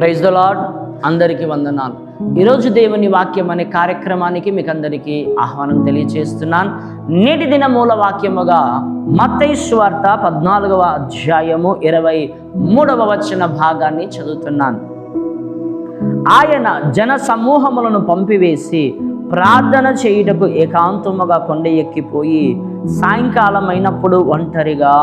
Praise the lord అందరికీ వందనాలు. ఈరోజు దేవుని వాక్యం అనే కార్యక్రమానికి మీకు అందరికీ ఆహ్వానం తెలియజేస్తున్నాను నేటి దిన మూల వాక్యముగా మతైశ్వార్త పద్నాలుగవ అధ్యాయము ఇరవై మూడవ వచ్చిన భాగాన్ని చదువుతున్నాను. ఆయన జన సమూహములను పంపివేసి ప్రార్థన చేయుటకు ఏకాంతముగా కొండ ఎక్కిపోయి సాయంకాలమైనప్పుడు ఒంటరిగా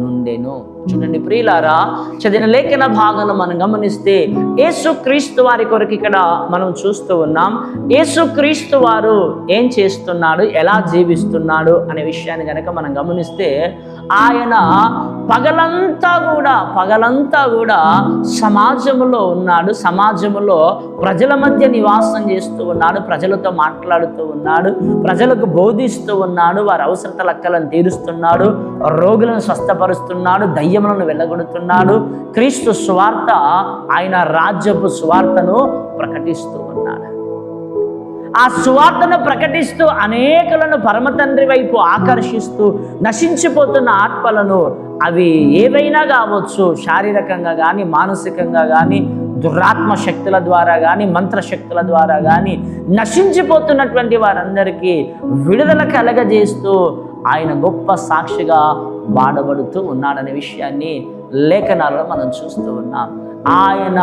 నుండెను. చూడండి ప్రియులారా చదివిన లేఖన భాగం మనం గమనిస్తే ఏసుక్రీస్తు వారి కొరకు ఇక్కడ మనం చూస్తూ ఉన్నాం. ఏసుక్రీస్తు వారు ఏం చేస్తున్నాడు? ఎలా జీవిస్తున్నాడు? అనే విషయాన్ని కనుక మనం గమనిస్తే ఆయన పగలంతా కూడా పగలంతా కూడా సమాజంలో ఉన్నాడు. సమాజంలో ప్రజల మధ్య నివాసం చేస్తూ ఉన్నాడు. ప్రజలతో మాట్లాడుతూ ఉన్నాడు. ప్రజలకు బోధిస్తూ ఉన్నాడు. వారి అవసరత లెక్కలను తీరుస్తున్నాడు. రోగులను స్వస్థపరుస్తున్నాడు. దయ్యములను వెళ్ళగొడుతున్నాడు క్రీస్తు స్వార్థ ఆయన రాజ్యపు స్వార్థను ప్రకటిస్తూ ఉన్నాడు. ఆ సువార్తను ప్రకటిస్తూ అనేకులను పరమతండ్రి వైపు ఆకర్షిస్తూ నశించిపోతున్న ఆత్మలను అవి ఏవైనా కావచ్చు శారీరకంగా కానీ మానసికంగా కానీ దురాత్మ శక్తుల ద్వారా కానీ మంత్రశక్తుల ద్వారా కానీ నశించిపోతున్నటువంటి వారందరికీ విడుదల కలగజేస్తూ ఆయన గొప్ప సాక్షిగా వాడబడుతూ ఉన్నాడనే విషయాన్ని లేఖనాలలో మనం చూస్తూ ఉన్నాం. ఆయన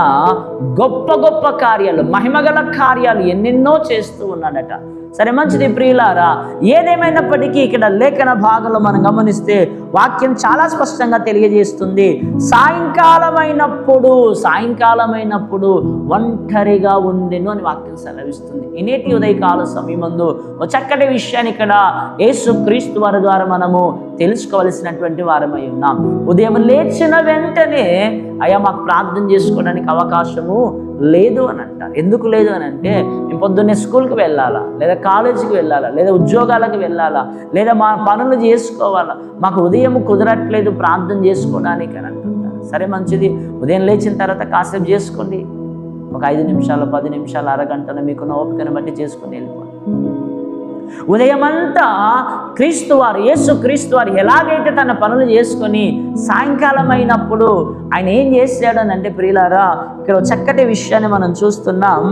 గొప్ప గొప్ప కార్యాలు మహిమగల కార్యాలు ఎన్నెన్నో చేస్తూ ఉన్నాడట. సరే మంచిది ప్రియులారా ఏదేమైనప్పటికీ ఇక్కడ లేఖన భాగంలో మనం గమనిస్తే వాక్యం చాలా స్పష్టంగా తెలియజేస్తుంది. సాయంకాలమైనప్పుడు సాయంకాలమైనప్పుడు ఒంటరిగా ఉండెను అని వాక్యం సెలవిస్తుంది. ఇనేటి ఉదయకాల సమయమందు ఒక చక్కటి విషయాన్ని ఇక్కడ యేసు క్రీస్తు వారి ద్వారా మనము తెలుసుకోవలసినటువంటి వారమై ఉన్నాం. ఉదయం లేచిన వెంటనే అయ్యా మాకు ప్రార్థన చేసుకోవడానికి అవకాశము లేదు అని అంటారు. ఎందుకు లేదు అని అంటే పొద్దున్నే స్కూల్కి వెళ్ళాలా? లేదా కాలేజీకి వెళ్ళాలా? లేదా ఉద్యోగాలకు వెళ్ళాలా? లేదా మా పనులు చేసుకోవాలా? మాకు ఉదయం కుదరట్లేదు ప్రార్థన చేసుకోవడానికి అని అంటుంటారు. సరే మంచిది. ఉదయం లేచిన తర్వాత కాసేపు చేసుకోండి. ఒక ఐదు నిమిషాలు పది నిమిషాలు అరగంటను మీకున్న ఓపికను బట్టి చేసుకుని వెళ్ళిపోండి. ఉదయమంతా క్రీస్తు వారు యేసు క్రీస్తు వారు ఎలాగైతే తన పనులు చేసుకొని సాయంకాలం అయినప్పుడు ఆయన ఏం చేశాడు అని అంటే ప్రియులారా ఇక్కడ చక్కటి విషయాన్ని మనం చూస్తున్నాం.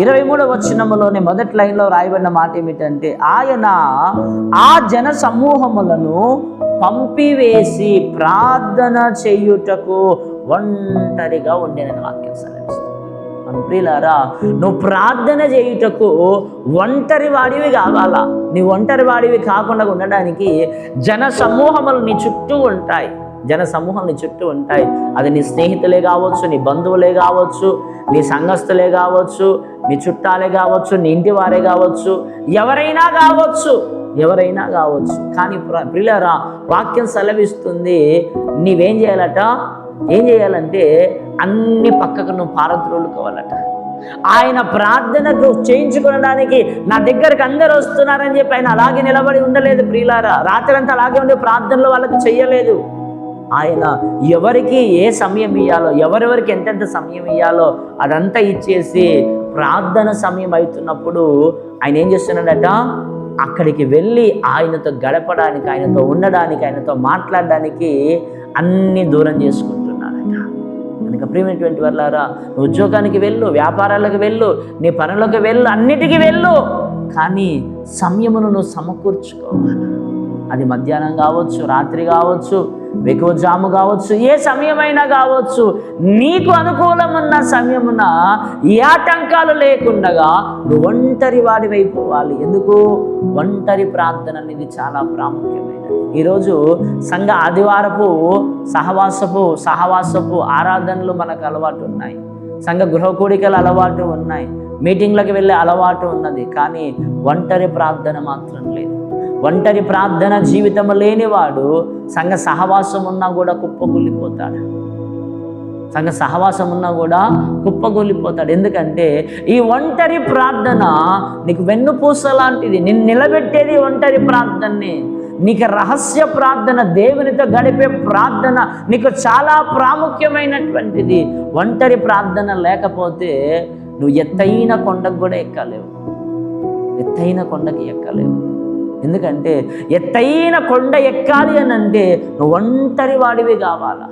ఇరవై మూడవ వచనములోని మొదటి లైన్లో రాయబడిన మాట ఏమిటంటే ఆయన ఆ జన సమూహములను పంపివేసి ప్రార్థన చేయుటకు ఒంటరిగా ఉండేనని వాక్యం సెలవిస్తుంది. ప్రియులారా నువ్వు ప్రార్థన చేయుటకు ఒంటరి వాడివి కావాలా? నీ ఒంటరి వాడివి కాకుండా ఉండడానికి జన సమూహములు నీ చుట్టూ ఉంటాయి. జన సమూహం నీ చుట్టూ ఉంటాయి. అది నీ స్నేహితులే కావచ్చు నీ బంధువులే కావచ్చు నీ సంఘస్థులే కావచ్చు నీ చుట్టాలే కావచ్చు నీ ఇంటి వారే కావచ్చు ఎవరైనా కావచ్చు ఎవరైనా కావచ్చు. కానీ ప్ర- వాక్యం సెలవిస్తుంది నీవేం చేయాలట? ఏం చేయాలంటే అన్ని పక్కకు నువ్వు పారద్రోలుకోవాలట. ఆయన ప్రార్థనకు చేయించుకోవడానికి నా దగ్గరకు అందరు వస్తున్నారని చెప్పి ఆయన అలాగే నిలబడి ఉండలేదు ప్రియులారా. రాత్రి అంతా అలాగే ఉండే ప్రార్థనలో వాళ్ళకి చెయ్యలేదు. ఆయన ఎవరికి ఏ సమయం ఇవ్వాలో ఎవరెవరికి ఎంతెంత సమయం ఇవ్వాలో అదంతా ఇచ్చేసి ప్రార్థన సమయం అవుతున్నప్పుడు ఆయన ఏం చేస్తున్నాడట? అక్కడికి వెళ్ళి ఆయనతో గడపడానికి ఆయనతో ఉండడానికి ఆయనతో మాట్లాడడానికి అన్ని దూరం చేసుకుంటున్నాడట. కనుక ప్రియమైనటువంటి వాళ్ళారా నువ్వు ఉద్యోగానికి వెళ్ళు వ్యాపారాలకు వెళ్ళు నీ పనులకు వెళ్ళు అన్నిటికీ వెళ్ళు కానీ సమయమును నువ్వు సమకూర్చుకోవాలి అది మధ్యాహ్నం కావచ్చు రాత్రి కావచ్చు వెకువజాము కావచ్చు ఏ సమయమైనా కావచ్చు నీకు అనుకూలమున్న సమయమున ఏ ఆటంకాలు లేకుండగా నువ్వు ఒంటరి వాడివైపోవాలి ఎందుకు? ఒంటరి ప్రార్థన అనేది చాలా ప్రాముఖ్యమైనది. ఈరోజు సంఘ ఆదివారపు సహవాసపు సహవాసపు ఆరాధనలు మనకు అలవాటు ఉన్నాయి. సంఘ గృహ కూడికలు అలవాటు ఉన్నాయి. మీటింగ్లకు వెళ్ళే అలవాటు ఉన్నది కానీ ఒంటరి ప్రార్థన మాత్రం లేదు. ఒంటరి ప్రార్థన జీవితం లేనివాడు సంఘ సహవాసం ఉన్నా కూడా కుప్పగొల్లిపోతాడు సంఘ సహవాసం ఉన్నా కూడా కుప్పగొల్లిపోతాడు ఎందుకంటే ఈ ఒంటరి ప్రార్థన నీకు వెన్నుపూస లాంటిది. నిన్ను నిలబెట్టేది ఒంటరి ప్రార్థనే. నీకు రహస్య ప్రార్థన దేవునితో గడిపే ప్రార్థన నీకు చాలా ప్రాముఖ్యమైనటువంటిది. ఒంటరి ప్రార్థన లేకపోతే నువ్వు ఎత్తైన కొండకు కూడా ఎక్కలేవు. ఎత్తైన కొండకి ఎక్కలేవు. ఎందుకంటే ఎత్తైన కొండ ఎక్కాలి అని అంటే నువ్వు ఒంటరి వాడివి కావాలా?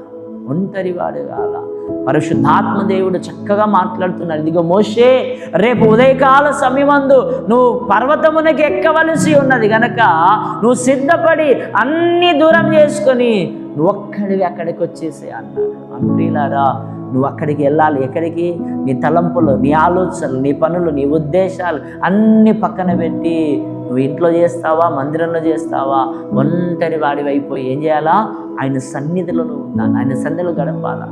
ఒంటరి వాడి కావాలా? పరిశుద్ధాత్మ దేవుడు చక్కగా మాట్లాడుతున్నాడు. ఇదిగో మోషే రేపు ఉదయకాల సమయమందు నువ్వు పర్వతమునకి ఎక్కవలసి ఉన్నది గనక నువ్వు సిద్ధపడి అన్ని దూరం చేసుకొని నువ్వు ఒక్కడివి అక్కడికి వచ్చేసే అన్నాడు. అంతేలారా నువ్వు అక్కడికి వెళ్ళాలి ఎక్కడికి? నీ తలంపులు నీ ఆలోచనలు నీ పనులు నీ ఉద్దేశాలు అన్ని పక్కన పెట్టి నువ్వు ఇంట్లో చేస్తావా మందిరంలో చేస్తావా? ఒంటరి వాడివైపోయి ఏం చేయాలా? ఆయన సన్నిధిలో నువ్వు ఉండాలి ఆయన సన్నిధిలో గడపాలా?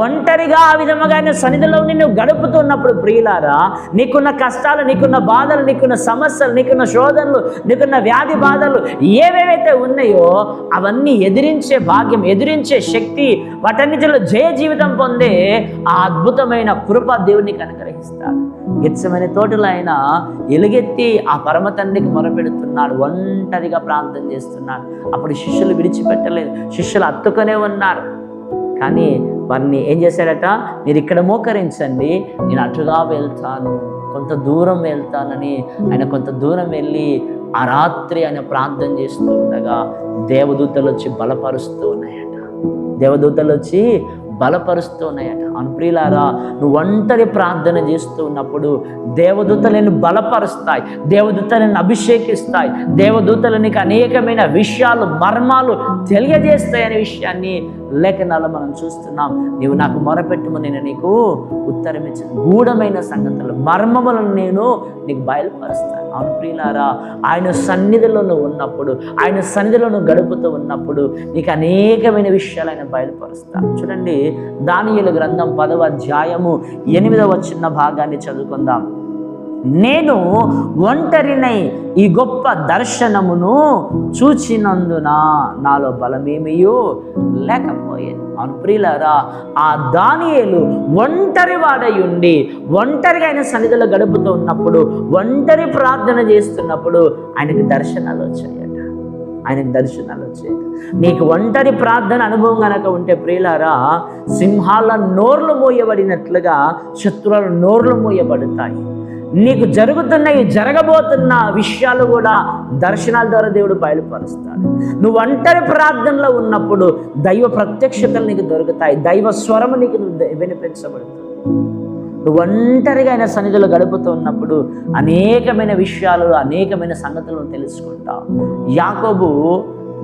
ఒంటరిగా ఆ విధముగా ఆయన సన్నిధిలో నిన్ను గడుపుతున్నప్పుడు ప్రియులారా నీకున్న కష్టాలు నీకున్న బాధలు నీకున్న సమస్యలు నీకున్న శోధనలు నీకున్న వ్యాధి బాధలు ఏవేవైతే ఉన్నాయో అవన్నీ ఎదిరించే భాగ్యం ఎదిరించే శక్తి వాటన్నిటిలో జయ జీవితం పొందే ఆ అద్భుతమైన కృప దేవునికి అనుగ్రహిస్తాడు. గెచ్చమైన తోటలో ఆయన ఎలుగెత్తి ఆ పరమ తండ్రికి మొరపెడుతున్నాడు ఒంటరిగా ప్రార్థన చేస్తున్నాడు. అప్పుడు శిష్యులు విడిచిపెట్టలేదు శిష్యులు అత్తుకొనే ఉన్నారు. కానీ వారిని ఏం చేశాడట? మీరు ఇక్కడ మోకరించండి. నేను అటుగా వెళ్తాను. కొంత దూరం వెళ్తానని ఆయన కొంత దూరం వెళ్ళి ఆ రాత్రి ఆయన ప్రార్థన చేస్తూ ఉండగా దేవదూతలు వచ్చి బలపరుస్తూ ఉన్నాయట. దేవదూతలు వచ్చి బలపరుస్తూ ఉన్నాయట. అనుప్రియులారా నువ్వు ఒంటరి ప్రార్థన చేస్తూ ఉన్నప్పుడు దేవదూతలు నిన్ను బలపరుస్తాయి. దేవదూతలు నిన్ను అభిషేకిస్తాయి. దేవదూతలు నీకు అనేకమైన విషయాలు మర్మాలు తెలియజేస్తాయి అనే విషయాన్ని లేఖనాలు మనం చూస్తున్నాం. నీవు నాకు మొరపెట్టుమని నేను నీకు ఉత్తరం ఇచ్చాను గూఢమైన సంగతులు మర్మములను నేను నీకు బయలుపరుస్తాను. అవును ప్రియులారా ఆయన సన్నిధిలో నువ్వు ఉన్నప్పుడు ఆయన సన్నిధిలో నువ్వు గడుపుతూ ఉన్నప్పుడు నీకు అనేకమైన విషయాలు ఆయన బయలుపరుస్తాను చూడండి దానియుల గ్రంథం పదవ అధ్యాయము ఎనిమిదవ చిన్న భాగాన్ని చదువుకుందాం. నేను ఒంటరినై ఈ గొప్ప దర్శనమును చూచినందున నాలో బలమేమియో లేకపోయే అవును ప్రియులారా ఆ దానియేలు ఒంటరి వాడయుండి ఉండి ఒంటరిగా ఆయన సన్నిధిలో గడుపుతూ ఉన్నప్పుడు ఒంటరి ప్రార్థన చేస్తున్నప్పుడు ఆయనకి దర్శనాలు వచ్చాయట. ఆయనకు దర్శనాలు వచ్చాయి నీకు ఒంటరి ప్రార్థన అనుభవం కనుక ఉంటే ప్రియులారా సింహాల నోర్లు మోయబడినట్లుగా శత్రువుల నోర్లు మోయబడతాయి. నీకు జరుగుతున్నవి జరగబోతున్న విషయాలు కూడా దర్శనాల ద్వారా దేవుడు బయలుపరుస్తాడు. నువ్వు ఒంటరి ప్రార్థనలో ఉన్నప్పుడు దైవ ప్రత్యక్షతలు నీకు దొరుకుతాయి. దైవ స్వరము నీకు వినిపించబడుతుంది. నువ్వు ఒంటరిగా ఆయన సన్నిధిలో గడుపుతూ ఉన్నప్పుడు అనేకమైన విషయాలు అనేకమైన సంగతులను తెలుసుకుంటావు. యాకోబు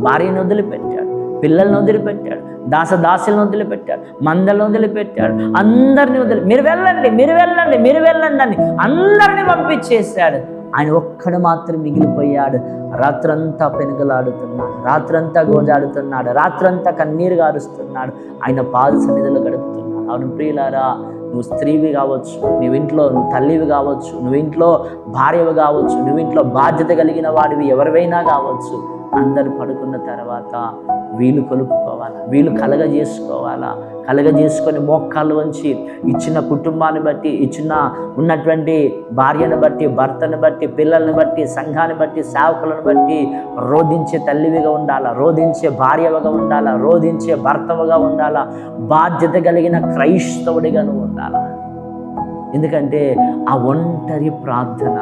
భార్యను వదిలిపెట్టాడు పిల్లల్ని వదిలిపెట్టాడు దాసదాసులను వదిలిపెట్టాడు మందలను వదిలిపెట్టాడు అందరిని వదిలి మీరు వెళ్ళండి మీరు వెళ్ళండి మీరు వెళ్ళండి అని అందరిని పంపించేశాడు. ఆయన ఒక్కడు మాత్రం మిగిలిపోయాడు. రాత్రంతా పెనుగలాడుతున్నాడు రాత్రంతా గోజాడుతున్నాడు రాత్రంతా కన్నీరు గారుస్తున్నాడు. ఆయన పాద సన్నిధిలో గడుపుతున్నాడు. అవును ప్రియులారా నువ్వు స్త్రీవి కావచ్చు నువ్వు ఇంట్లో నువ్వు తల్లివి కావచ్చు నువ్వు ఇంట్లో భార్యవి కావచ్చు నువ్వు ఇంట్లో బాధ్యత కలిగిన వాడివి ఎవరివైనా కావచ్చు. అందరు పడుకున్న తర్వాత వీలు కొలుపుకోవాలా? వీలు కలగజేసుకోవాలా? కలగజేసుకొని మోకాళ్ళు వంచి ఇచ్చిన కుటుంబాన్ని బట్టి ఇచ్చిన ఉన్నటువంటి భార్యను బట్టి భర్తను బట్టి పిల్లల్ని బట్టి సంఘాన్ని బట్టి సేవకులను బట్టి రోధించే తల్లివిగా ఉండాలా? రోధించే భార్యవగా ఉండాలా? రోధించే భర్తవగా ఉండాలా? బాధ్యత కలిగిన క్రైస్తవుడిగా నువ్వు ఉండాలా? ఎందుకంటే ఆ ఒంటరి ప్రార్థన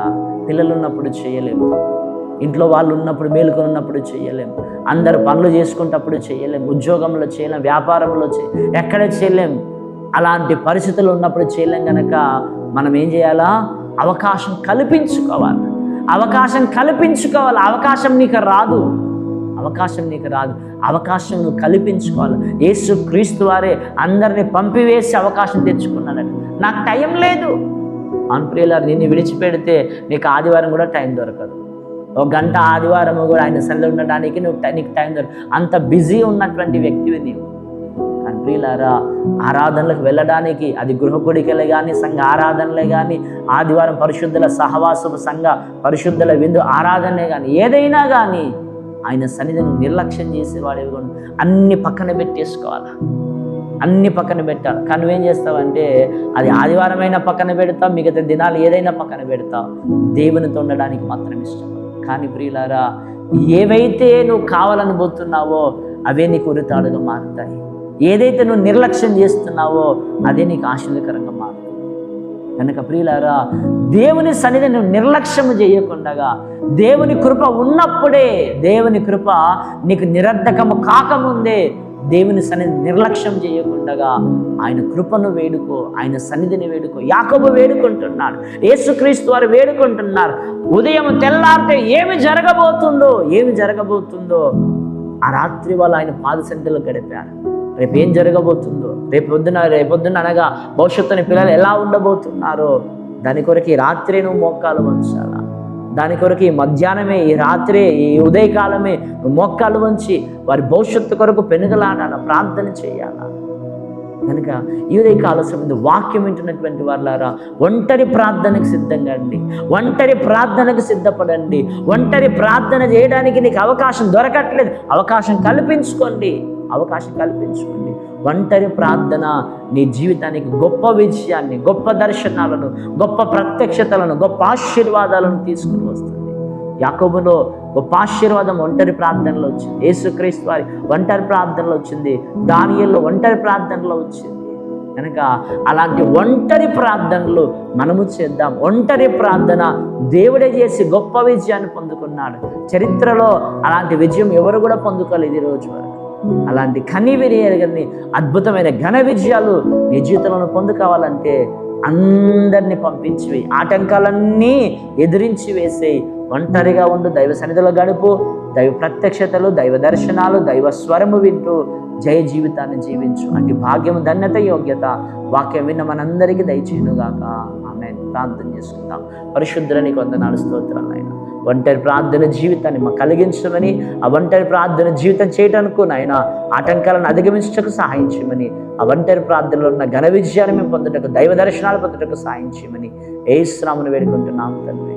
పిల్లలు ఉన్నప్పుడు చేయలేము. ఇంట్లో వాళ్ళు ఉన్నప్పుడు మేలుకొని ఉన్నప్పుడు చేయలేం. అందరు పనులు చేసుకుంటప్పుడు చేయలేం. ఉద్యోగంలో చేయలేం వ్యాపారంలో చే ఎక్కడ చేయలేం. అలాంటి పరిస్థితులు ఉన్నప్పుడు చేయలేం కనుక మనం ఏం చేయాలా? అవకాశం కల్పించుకోవాలి. అవకాశం కల్పించుకోవాలి. అవకాశం నీకు రాదు. అవకాశం నీకు రాదు. అవకాశం నువ్వు కల్పించుకోవాలి. యేసు క్రీస్తు వారే అందరిని పంపివేసి అవకాశం తెచ్చుకున్నాడట నాకు టైం లేదు. అనుప్రియులారు నిన్ను విడిచిపెడితే నీకు ఆదివారం కూడా టైం దొరకదు. ఒక గంట ఆదివారం కూడా ఆయన సన్నిధిలో ఉండడానికి నువ్వు నీకు టైం దొరకదు అంత బిజీ ఉన్నటువంటి వ్యక్తివి నీవు. కంట్రీలారా ప్రియులారా ఆరాధనలకు వెళ్ళడానికి అది గృహకుడికలే కానీ సంఘ ఆరాధనలే కానీ ఆదివారం పరిశుద్ధుల సహవాసపు సంఘ పరిశుద్ధుల విందు ఆరాధనే కానీ ఏదైనా కానీ ఆయన సన్నిధిని నిర్లక్ష్యం చేసేవాడు కూడా అన్ని పక్కన పెట్టేసుకోవాలా? అన్ని పక్కన పెట్టాలి? కానీ నువ్వేం చేస్తావంటే అది ఆదివారమైనా పక్కన పెడతావు మిగతా దినాలు ఏదైనా పక్కన పెడతావు. దేవునితో ఉండడానికి మాత్రం ఇష్టం కానీ ప్రియులారా ఏవైతే నువ్వు కావాలనిపోతున్నావో అవే నీకు ఉరితాడుగా మారుతాయి. ఏదైతే నువ్వు నిర్లక్ష్యం చేస్తున్నావో అదే నీకు ఆశీర్వకరంగా మారుతుంది. కనుక ప్రియులారా దేవుని సన్నిధి నువ్వు నిర్లక్ష్యము చేయకుండా దేవుని కృప ఉన్నప్పుడే దేవుని కృప నీకు నిరర్ధకము కాకముందే దేవుని సన్నిధి నిర్లక్ష్యం చేయకుండా ఆయన కృపను వేడుకో ఆయన సన్నిధిని వేడుకో. యాకబు వేడుకుంటున్నాడు యేసుక్రీస్తు వారు వేడుకుంటున్నారు. ఉదయం తెల్లారితే ఏమి జరగబోతుందో ఏమి జరగబోతుందో? ఆ రాత్రి వాళ్ళు ఆయన పాద సన్నిధిలో గడిపారు. రేపు ఏం జరగబోతుందో? రేపు పొద్దున రేపొద్దున అనగా భవిష్యత్తుని పిల్లలు ఎలా ఉండబోతున్నారో? దాని కొరకు రాత్రి నువ్వు మోకాలు వంచాలా? దాని కొరకు ఈ మధ్యాహ్నమే ఈ రాత్రే ఈ ఉదయకాలమే మొక్కలు వంచి వారి భవిష్యత్తు కొరకు పెనుగలాడాల ప్రార్థన చేయాలా? కనుక ఈ ఉదయకాల సమయంలో వాక్యం వింటున్నటువంటి వాళ్ళారా ఒంటరి ప్రార్థనకు సిద్ధంగా అండి ఒంటరి ప్రార్థనకు సిద్ధపడండి ఒంటరి ప్రార్థన చేయడానికి నీకు అవకాశం దొరకట్లేదు అవకాశం కల్పించుకోండి అవకాశం కల్పించుకోండి. ఒంటరి ప్రార్థన నీ జీవితానికి గొప్ప విజయాన్ని గొప్ప దర్శనాలను గొప్ప ప్రత్యక్షతలను గొప్ప ఆశీర్వాదాలను తీసుకుని వస్తుంది. యాకబులో గొప్ప ఆశీర్వాదం ఒంటరి ప్రార్థనలో వచ్చింది. యేసుక్రీస్తు వారి ఒంటరి ప్రార్థనలో వచ్చింది. దానియల్లో ఒంటరి ప్రార్థనలో వచ్చింది. కనుక అలాంటి ఒంటరి ప్రార్థనలు మనము చేద్దాం. ఒంటరి ప్రార్థన దేవుడే చేసి గొప్ప విజయాన్ని పొందుకున్నాడు. చరిత్రలో అలాంటి విజయం ఎవరు కూడా పొందుకోలేదు ఈ రోజు వరకు. అలాంటి కని విరియని అద్భుతమైన ఘన విజయాలు నీ జీవితంలో పొందుకోవాలంటే అందరినీ పంపించి ఆటంకాలన్నీ ఎదిరించి వేసేయి ఒంటరిగా ఉండు దైవ సన్నిధిలో గడుపు దైవ ప్రత్యక్షతలు దైవ దర్శనాలు దైవ స్వరము వింటూ జయ జీవితాన్ని జీవించు. అంటే భాగ్యం ధన్యత యోగ్యత వాక్యం విన్న మనందరికీ దయచేయునుగాక. ఆమె ప్రార్థన చేసుకుందాం. పరిశుద్ధులని వందనాలు స్తోత్రాలు ఆయన ఒంటరి ప్రార్థన జీవితాన్ని మాకు కలిగించమని ఆ ఒంటరి ప్రార్థన జీవితం చేయటానికి నాయన ఆటంకాలను అధిగమించటకు సహాయించమని ఆ ఒంటరి ప్రార్థనలో ఉన్న ఘన విజయాన్ని మేము పొందుటకు దైవ దర్శనాలు పొందుటకు సహాయం చేయమని ఏ శ్రామను వేడుకుంటున్నాం తండ్రి.